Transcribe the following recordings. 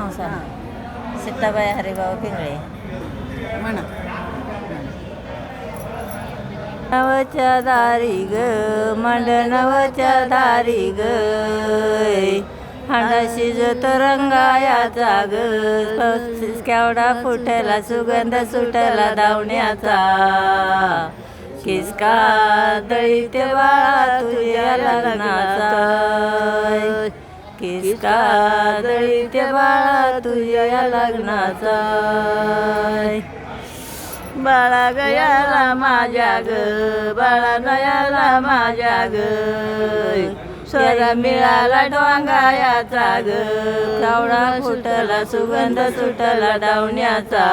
नाव सांग. सीताबाई हरिभाऊ पिंगळे. म्हणा. नवच्या दारी ग मांडणवच्या दारी ग. हांडा शिजत रंगायाचा ग. केवढा फुटला सुगंध सुटला धावण्याचा किसका दळी ते बाळा तुझ्या लग्नाचा. किसका दळी बाळा तुझ्या लग्नाचा? बाळा गयाला माझ्या ग बाळा नयाला माझ्या ग. स्वरा मिळाला डोंगायाचा ग डावडा फुटला सुगंध सुटला डावण्याचा.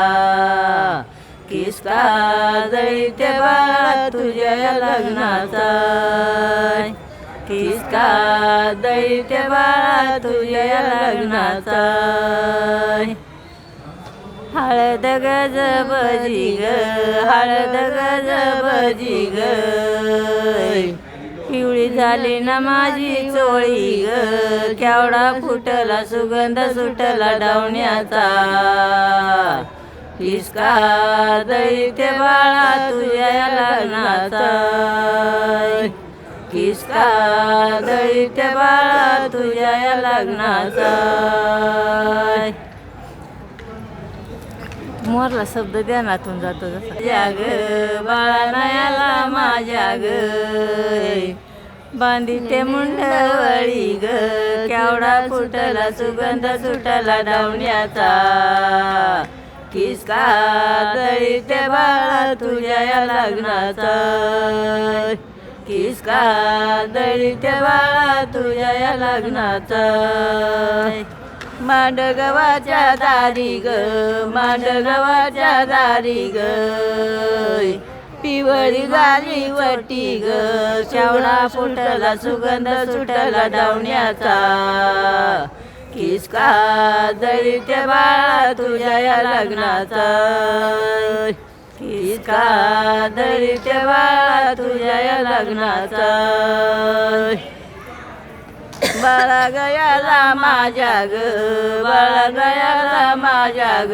किसका जळी ते बाळा तुझ्या लग्नाचा? किसका दैत्य बाळा तुझ्या लग्नाचा हळद गज बजी ग हळद गज बजी ग पिवळी झाली ना माझी चोळी ग केवढा फुटला सुगंध सुटला डावण्याचा. किसका दैत्य बाळा तुझ्या लग्नाचा? किसका दळी ते बाळा तुझ्या लग्नाचा? मोरला शब्द ध्यानातून जातो जसा. जाग बाळा नयाला माझ्या ग. बांधी ते मुंडवळी ग. केवडा फुटला सुगंध सुटला डावण्याचा किसका दळी ते बाळा तुझ्या या लग्नाचा? किसका दळीच्या ते बाळा तुझ्या या लग्नाचा? मांडगवाच्या दारी ग मांडगवाच्या दारी ग. पिवळी झाली वटी ग शेवडा फुटला सुगंध सुटला डावण्याचा. किसका दळीच्या ते बाळा तुझ्या या लग्नाचा? किसका दळी बाळा तुझ्या या लग्नाचा? बाळा गयाला माझ्या ग बाळा गयाला माझ्या ग.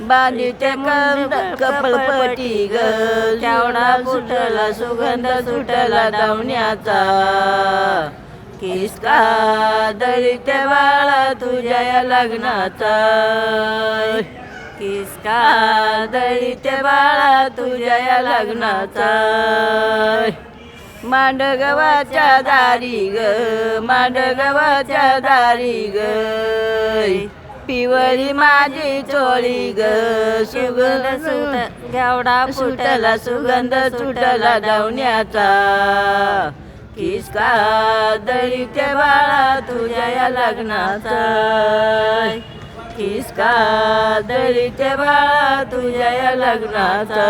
बांधी ते कंद कपलपटी ग. केवढा फुटला सुगंध सुटला धावण्याचा किसका दळी बाळा तुझ्या या लग्नाचा? किसका दळी ते बाळा तुझ्या या लग्नाचा? मांडगवाच्या दारी ग मांडगवाच्या दारी ग. पिवळी माझी चोळी ग सुगंध सुट केवढा सुगंध सुटला धावण्याचा किसका दळी बाळा तुझ्या या लग्नाचा? किस का दरीचे बाळा तुझ्या या लग्नाचा.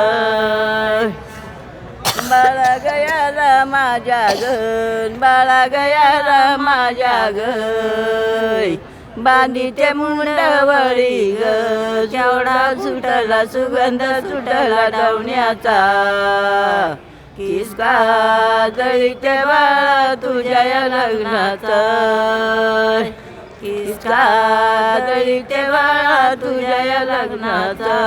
बाळा गयाला माझ्या ग बाळा गयाला माझ्या ग बांधीचे मुंडवळी ग जेवढा सुटला सुगंध सुटला डवण्याचा किसका दळी ते बाळा तुझ्या या लग्नाचा. किसका दळी बाळा तुझ्या या लग्नाचा?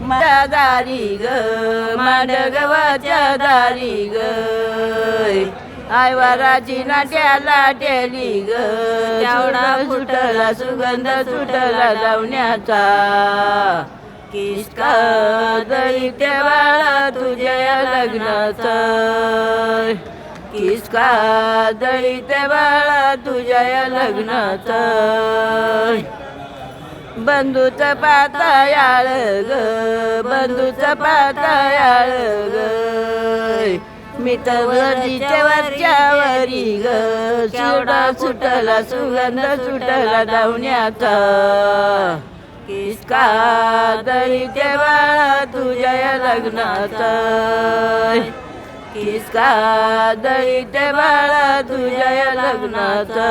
माझ्या दारी ग माडगवाच्या दारी ग. आयवाराची नाट्याला टेली ग. केवढा सुटला सुगंध सुटला लावण्याचा. किसका दळी ते बाळा तुझ्या लग्नाचा? किसका दळी ते बाळा तुझ्या या बंधूच बंधूचं पातायाळ ग बंधूचं पातायाळ ग. मी तर वरच्या वरच्यावरी ग सुडा सुटला सुगंध सुटला धावण्याचा. किसका दळीत बाळा तुझ्या या लग्नाचा? किसका दळी ते बाळा तुझ्या या लग्नाचा